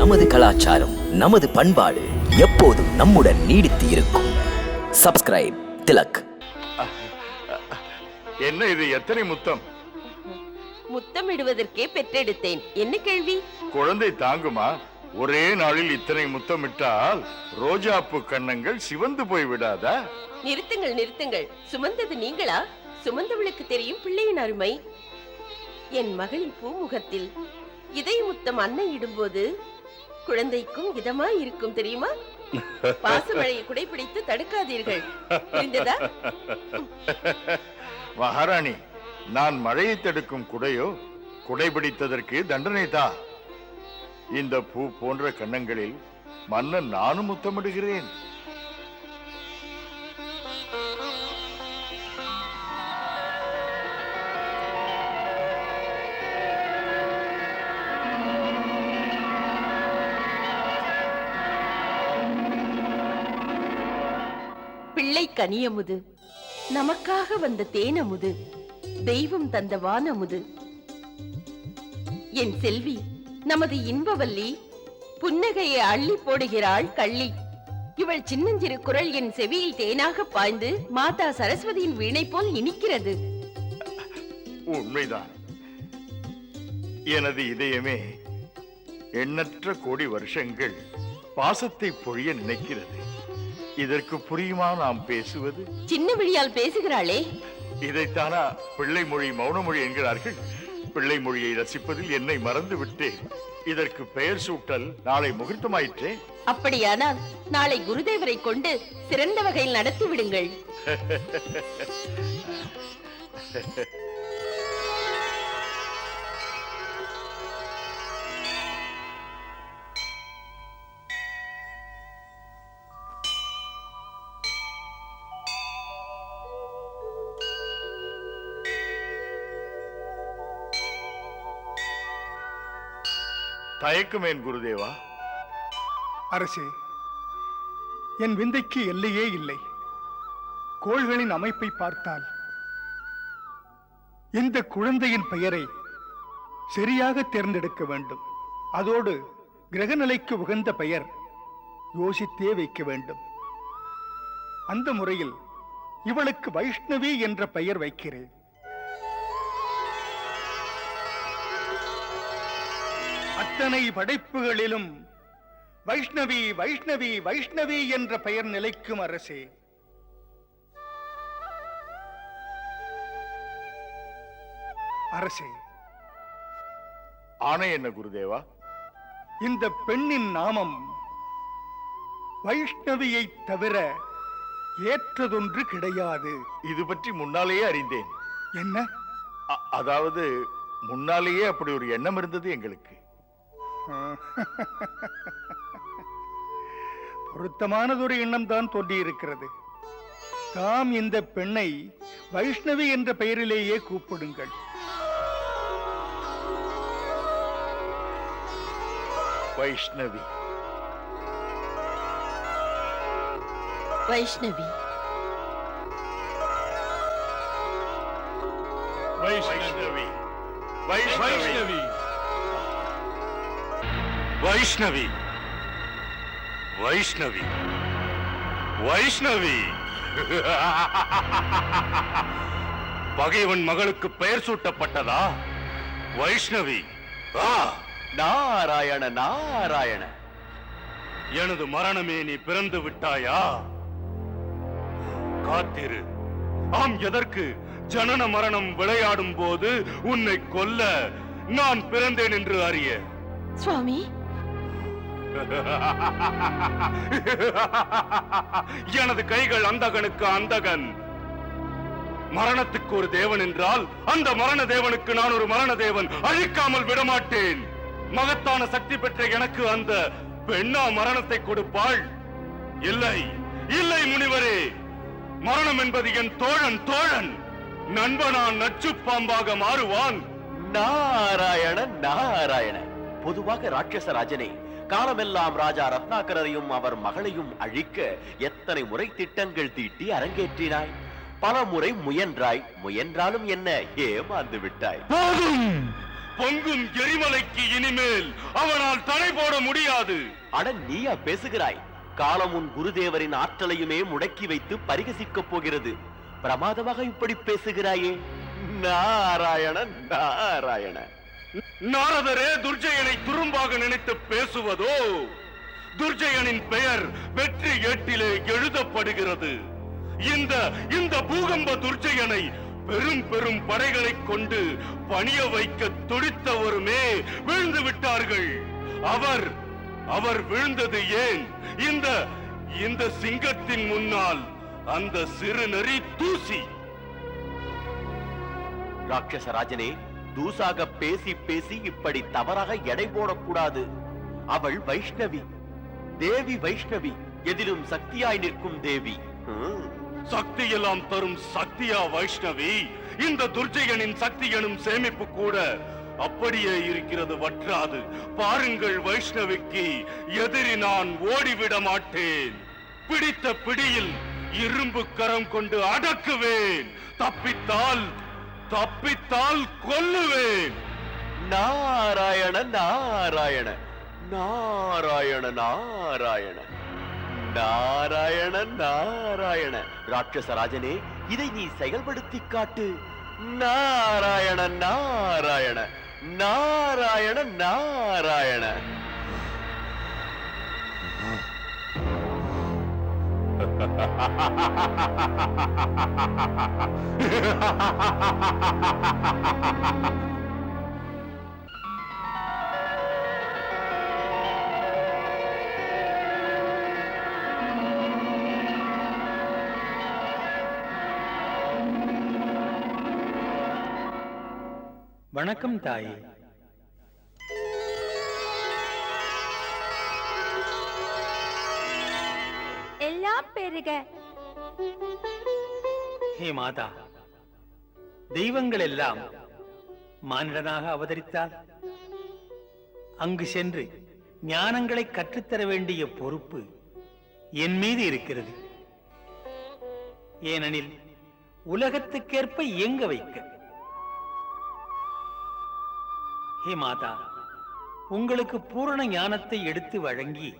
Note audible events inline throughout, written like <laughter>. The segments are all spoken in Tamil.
நமது கலாச்சாரம் நமது பண்பாடு எப்போதும் நம்முடன் நீடித்து இருக்கும். சப்ஸ்கிரைப் திலக். என்ன இது எத்தனை முத்தம்? முத்தமிடுவதற்கே பெற்றெடுத்தேன். என்ன கேள்வி? குழந்தை தாங்குமா? ஒரே நாளில் இத்தனை முத்தமிட்டால் ரோஜாப்பூ கன்னங்கள் சிவந்து போய் விடாதா? நிறுத்துங்கள் நிறுத்துங்கள். சுமந்தது நீங்களா? சுமந்தவளுக்கு தெரியும் பிள்ளையின் அருமை. என் மகளின் பூமுகத்தில் இதய முத்தம் அன்னை இடும்போது குழந்தைக்கும் இதமா இருக்கும் தெரியுமா? பாசமழையை குடைப்பிடித்து தடுக்காதீர்கள். புரிந்ததா? மகாராணி நான் மழையை தடுக்கும் குடையோ குடைபிடித்ததற்கு தண்டனை தா. இந்த பூ போன்ற கன்னங்களில் மன்னன் நானும் முத்தமிடுகிறேன். பிள்ளை கனியமுது. நமக்காக வந்த தேனமுது. தெய்வம் தந்த வானமுது. என் செல்வி நமது இன்பவல்லி புன்னகையை அள்ளி போடுகிறாள் கள்ளி. இவள் சின்னஞ்சிறு குரல் என் செவியில் தேனாக பாய்ந்து மாதா சரஸ்வதியின் வீணை போல் இனிக்கிறது. உண்மைதான். எனது இதயமே எண்ணற்ற கோடி வருஷங்கள் பாசத்தை பொழிய நினைக்கிறது. இதற்கு புரியுமா நாம் பேசுவது? சின்ன விழியால் பேசுகிறாளே. இதைத்தானா பிள்ளை மொழி மௌன மொழி என்கிறார்கள். பிள்ளை மொழியை ரசிப்பதில் என்னை மறந்து விட்டேன். இதற்கு பெயர் சூட்டல் நாளை முகூர்த்தமாயிற்றே. அப்படியானால் நாளை குருதேவரை கொண்டு சிறந்த வகையில் நடத்தி விடுங்கள். <laughs> தயக்குமேன் குருதேவா. அரசே என் விந்தைக்கு எல்லையே இல்லை. கோள்களின் அமைப்பை பார்த்தால் இந்த குழந்தையின் பெயரை சரியாக தேர்ந்தெடுக்க வேண்டும். அதோடு கிரகநிலைக்கு உகந்த பெயர் யோசித்தே வைக்க வேண்டும். அந்த முறையில் இவளுக்கு வைஷ்ணவி என்ற பெயர் வைக்கிறேன். அத்தனை படைப்புகளிலும் வைஷ்ணவி வைஷ்ணவி வைஷ்ணவி என்ற பெயர் நிலைக்கும் அரசே. அரசே. ஆணை என்ன குருதேவா? இந்த பெண்ணின் நாமம் வைஷ்ணவியை தவிர ஏற்றதொன்று கிடையாது. இது பற்றி முன்னாலேயே அறிந்தேன். என்ன? அ- அதாவது முன்னாலேயே அப்படி ஒரு எண்ணம் இருந்தது எங்களுக்கு. பொருத்தமானதொரு எண்ணம் தான் தோன்றியிருக்கிறது. தாம் இந்த பெண்ணை வைஷ்ணவி என்ற பெயரிலேயே கூப்பிடுங்கள். வைஷ்ணவி. வைஷ்ணவி. வைஷ்ணவி. வைஷ்ணவி. வைஷ்ணவி. வைஷ்ணவி. வைஷ்ணவி. பகைவன் மகளுக்கு பெயர் சூட்டப்பட்டதா? வைஷ்ணவி. நாராயண நாராயண. எனது மரணமே நீ பிறந்து விட்டாயா? காத்திரு. ஆம் எதற்கு? ஜனன மரணம் விளையாடும் போது உன்னை கொல்ல நான் பிறந்தேன் என்று அறிய. சுவாமி <laughs> எனது கைகள் அந்தகனுக்கு அந்தகன். மரணத்துக்கு ஒரு தேவன் என்றால் அந்த மரண தேவனுக்கு நான் ஒரு மரண தேவன். அழிக்காமல் விடமாட்டேன். மகத்தான சக்தி பெற்ற எனக்கு அந்த பெண்ணா மரணத்தை கொடுப்பாள். இல்லை இல்லை முனிவரே. மரணம் என்பது என் தோழன் தோழன். நண்பனான் நச்சு பாம்பாக மாறுவான். நாராயண நாராயண பொதுவாக ராட்சச ராஜனை காலமெல்லாம் ராஜா ரத்னாகரரையும் அவர் மகளையும் அழிக்க எத்தனை முறை திட்டங்கள் தீட்டி அரங்கேற்றினாய்? பல முறை முயன்றாய். முயன்றாலும் என்ன? ஏமாந்து விட்டாய். போதும் பொங்கும் எரிமலைக்கு இனிமேல் அவனால் தடை போட முடியாது. அட நீயா பேசுகிறாய். காலம் உன் குருதேவரின் ஆற்றலையுமே முடக்கி வைத்து பரிகசிக்கப் போகிறது. பிரமாதமாக இப்படி பேசுகிறாயே. நாராயண நாராயண. நாரதரே துர்ஜயனை துரும்பாக நினைத்து பேசுவதோ? துர்ஜயனின் பெயர் வெற்றி ஏட்டிலே எழுதப்படுகிறது. இந்த இந்த பூகம்ப துர்ஜயனை பெரும் பெரும் படைகளை கொண்டு பணிய வைக்க துடித்தவருமே விழுந்து விட்டார்கள். அவர் அவர் விழுந்தது ஏன்? இந்த இந்த சிங்கத்தின் முன்னால் அந்த சிறு நரி தூசி. ராட்சசராஜனே தூசாக பேசி பேசி இப்படி தவறாக எடை போடக்கூடாது. அவள் வைஷ்ணவி. தேவி வைஷ்ணவி. எதிலும் சக்தியாய் நிற்கும் தேவி. சக்தி எல்லாம் தரும் சக்தியா வைஷ்ணவி. இந்த துர்ஜயனின் சக்தி எனும் சேமிப்பு கூட அப்படியே இருக்கிறது வற்றாது. பாருங்கள் வைஷ்ணவிக்கு எதிரி நான் ஓடிவிட மாட்டேன். பிடித்த பிடியில் இரும்பு கரம் கொண்டு அடக்குவேன். தப்பித்தால் தப்பித்தால் கொல்லுவேன். நாராயண நாராயண நாராயண நாராயண. நாராயண நாராயண. ராட்சசராஜனே இதை நீ செயல்படுத்தி காட்டு. நாராயண நாராயண. நாராயண நாராயண. வணக்கம் தாயே. எல்லாம் ஹே மாதா தெய்வங்கள் எல்லாம் மானிடனாக அவதரித்தால் அங்கு சென்று ஞானங்களை கற்றுத்தர வேண்டிய பொறுப்பு என் மீது இருக்கிறது. ஏனெனில் உலகத்துக்கேற்ப இயங்க வைக்க. ஹே மாதா உங்களுக்கு பூரண ஞானத்தை எடுத்து வழங்கி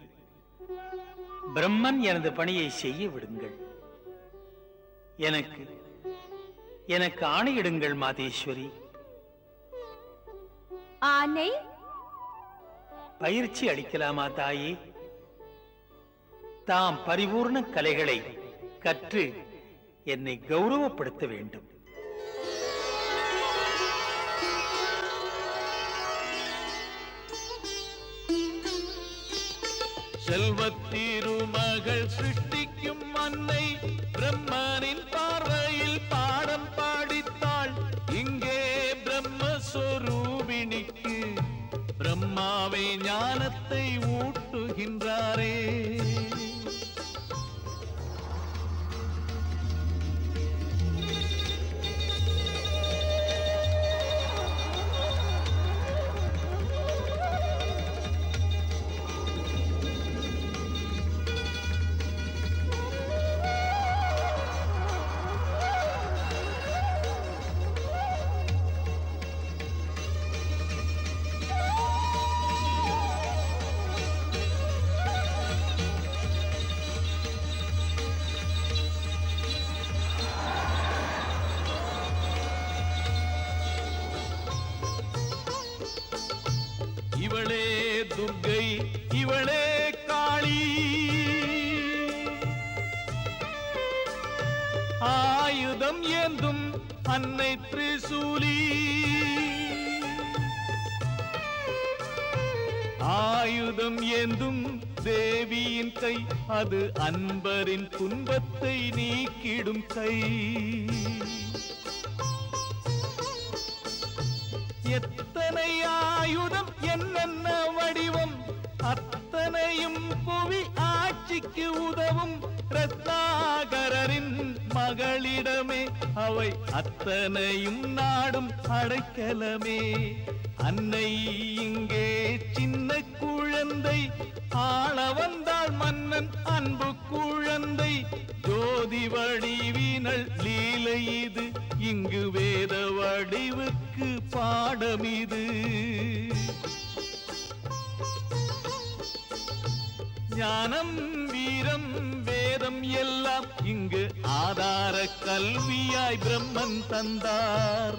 பிரம்மன் எனது பணியை செய்ய விடுங்கள். எனக்கு எனக்கு ஆணையிடுங்கள் மாதேஸ்வரி. ஆனை? பயிற்சி அளிக்கலாமா தாயே? தாம் பரிபூர்ண கலைகளை கற்று என்னை கௌரவப்படுத்த வேண்டும். அன்னை பிரம்மனின் ஆயுதம் ஏந்தும் அன்னை திரிசூலி. ஆயுதம் ஏந்தும் தேவியின் கை அது அன்பரின் துன்பத்தை நீக்கிடும் கை. எத்தனை ஆயுதம் என்னென்ன வடிவம் அத்தனையும் புவி ஆட்சிக்கு உதவும் ரத்னாகரின் மகளிடமே அவை அத்தனையும் நாடும் அடைக்கலமே. அன்னை இங்கே சின்ன குழந்தை ஆள வந்தாள் மன்னன் அன்பு குழந்தை. ஜோதி வடிவினள் லீலை இது இங்கு வேத வடிவுக்கு பாடம் இது ஞானம் வீரம் வேதம் எல்லாம் இங்கு ஆதார கல்வியாய் பிரம்மன் தந்தார்.